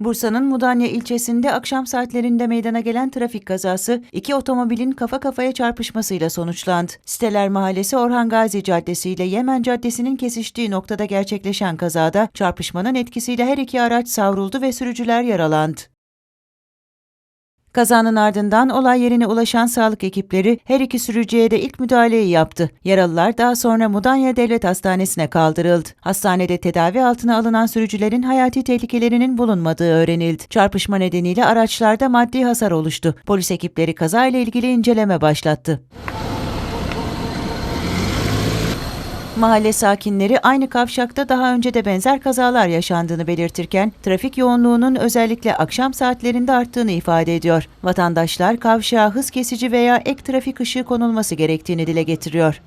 Bursa'nın Mudanya ilçesinde akşam saatlerinde meydana gelen trafik kazası iki otomobilin kafa kafaya çarpışmasıyla sonuçlandı. Siteler Mahallesi Orhan Gazi Caddesi ile Yemen Caddesi'nin kesiştiği noktada gerçekleşen kazada çarpışmanın etkisiyle her iki araç savruldu ve sürücüler yaralandı. Kazanın ardından olay yerine ulaşan sağlık ekipleri her iki sürücüye de ilk müdahaleyi yaptı. Yaralılar daha sonra Mudanya Devlet Hastanesi'ne kaldırıldı. Hastanede tedavi altına alınan sürücülerin hayati tehlikelerinin bulunmadığı öğrenildi. Çarpışma nedeniyle araçlarda maddi hasar oluştu. Polis ekipleri kazayla ilgili inceleme başlattı. Mahalle sakinleri aynı kavşakta daha önce de benzer kazalar yaşandığını belirtirken trafik yoğunluğunun özellikle akşam saatlerinde arttığını ifade ediyor. Vatandaşlar kavşağa hız kesici veya ek trafik ışığı konulması gerektiğini dile getiriyor.